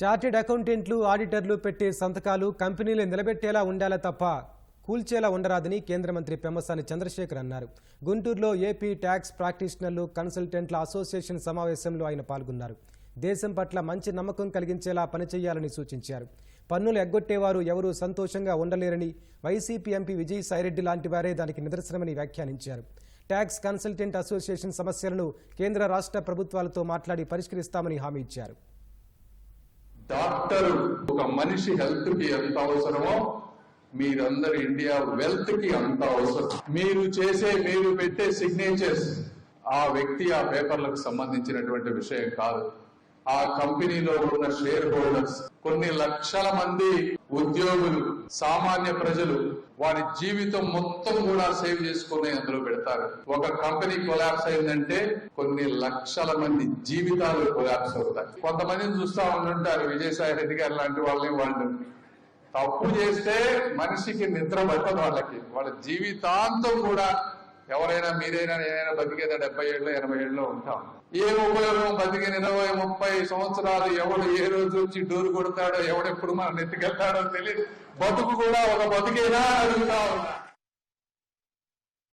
Chartered అకౌంటెంట్లు ఆడిటర్లు పెట్టే సంతకాలు కంపెనీలు నిలబెట్టేలా ఉండాలా తప్ప కూల్చేలా ఉండరాదని కేంద్ర మంత్రి పెమ్మసాని చంద్రశేఖర్ అన్నారు. గుంటూరులో ఏపీ ట్యాక్స్ ప్రాక్టీషనర్లు కన్సల్టెంట్ల అసోసియేషన్ సమావేశంలో ఆయన పాల్గొన్నారు. దేశం పట్ల మంచి నమ్మకం కలిగించేలా పనిచేయాలని సూచించారు. పన్నులు ఎగ్గొట్టేవారు ఎవరూ సంతోషంగా ఉండలేరని వైసీపీ ఎంపీ విజయసాయిరెడ్డి లాంటి వారే దానికి నిదర్శనమని వ్యాఖ్యానించారు. ట్యాక్స్ కన్సల్టెంట్ అసోసియేషన్ సమస్యలను కేంద్ర రాష్ట్ర ప్రభుత్వాలతో మాట్లాడి పరిష్కరిస్తామని హామీ ఇచ్చారు. డాక్టర్ ఒక మనిషి హెల్త్కి ఎంత అవసరమో మీరందరు ఇండియా వెల్త్కి అంత అవసరం. మీరు చేసే మీరు పెట్టే సిగ్నేచర్స్ ఆ వ్యక్తి ఆ పేపర్లకు సంబంధించినటువంటి విషయం కాదు. ఆ కంపెనీలో ఉన్న షేర్ హోల్డర్స్ కొన్ని లక్షల మంది ఉద్యోగులు సామాన్య ప్రజలు వారి జీవితం మొత్తం కూడా సేవ్ చేసుకుని అందులో పెడతారు. ఒక కంపెనీ కొలాప్స్ అయిందంటే కొన్ని లక్షల మంది జీవితాలు కొలాప్స్ అవుతాయి. కొంతమందిని చూస్తా ఉంటుంటారు విజయసాయి రెడ్డి గారు లాంటి వాళ్ళని వాళ్ళు. తప్పు చేస్తే మనిషికి నిద్ర పట్టదు వాళ్ళకి. వాళ్ళ జీవితాంతం కూడా ఎవరైనా మీరైనా నేనైనా బతికేదా డెబ్బై ఏళ్ళు ఎనభై ఏళ్ళలో ఉంటాం. ఏ ఉపయోగం బతికిన ఇరవై ముప్పై సంవత్సరాలు ఎవడు ఏ రోజు వచ్చి డోరు కొడతాడో ఎవడెప్పుడు మనం నెత్తికెళ్తాడో తెలియదు బతుకు కూడా ఒక బతికేనా అడుగుతా ఉన్నా.